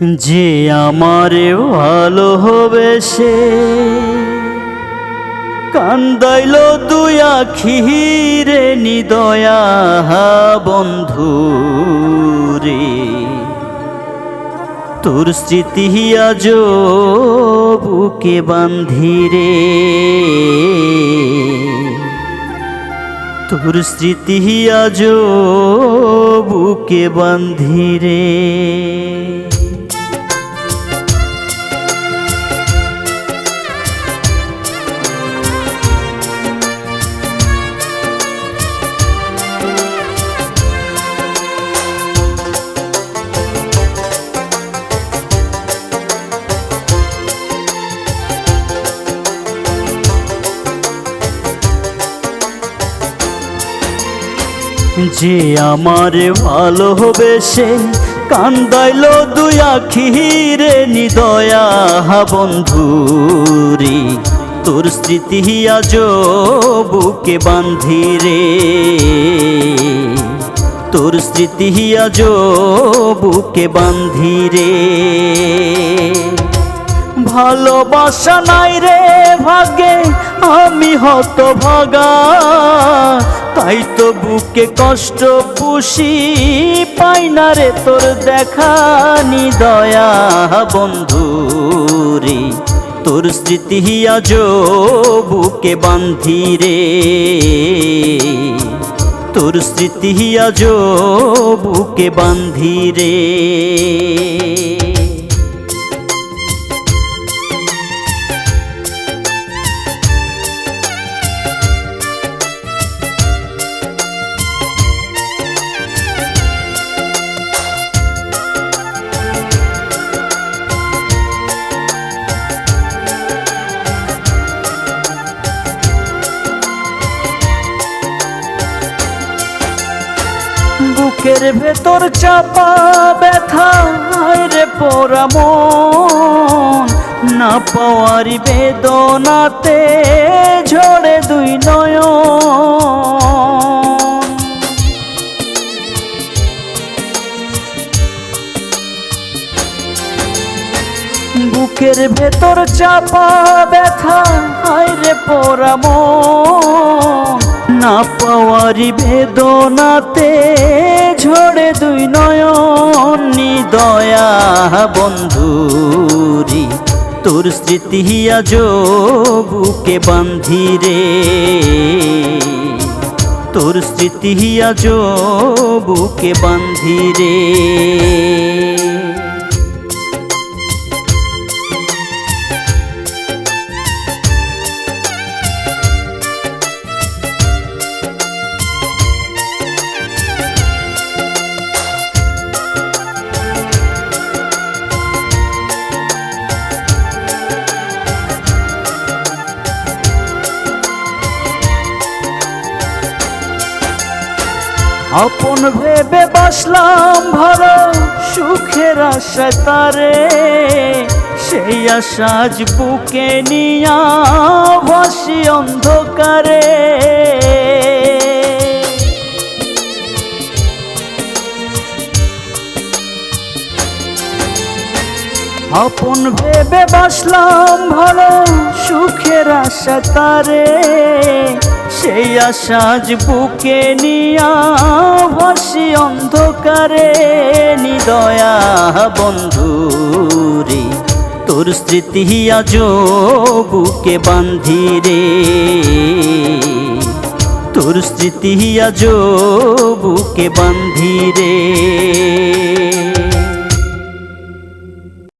যে আমারে ভালো হবে সে। কান্দাইল দুই আখিরে নিদয়া বন্ধু রে। তোর স্মৃতি আজ বুকে বান্ধি রে। তোর স্মৃতি আজ বুকে বান্ধি যে আমার ভালোবেসে কান্দাইল দুই আখিরে নিদয়া বন্ধুরি। তোর স্মৃতি আজ বুকে বান্ধি রে তোর স্মৃতি আজ বুকে বান্ধি রে ভালোবাসা নাই রে ভাগে, আমি হত ভাগা তাই তো বুকে কষ্ট পুষি পাই না রে তোর দেখা দয়া বন্ধু রে তোর স্মৃতি আজ বুকে বান্ধি রে। তোর স্মৃতি আজ বুকে বান্ধি রে। বুকের ভেতর চাপা ব্যথা রে পোড়া মন। না পাওয়ারি বেদনাতে ঝরে দুই নয়ন। বুকের ভেতর চাপা ব্যথা, হায় রে পোড়া মন। না পাওয়ারি বেদনাতে ঝরে দুই নয়ন দয়া বন্ধুরি। তোর স্মৃতি আজ বুকে বান্ধি রে। তোর স্মৃতি আজ বুকে বান্ধি রে। আপন ভেবে বাসলাম ভালো সুখের আশায় তারে। সেই আশা আজ বুকে নিয়া ভাসি অন্ধকারে। আপন ভেবে বাসলাম ভালো সুখের আশা তারে। সেই আশা আজ বুকে নিয়া ভাসি অন্ধকারে নিদয়া বন্ধুরে তোর স্মৃতি আজ বুকে বান্ধি রে। তোর স্মৃতি আজ বুকে বান্ধি রে।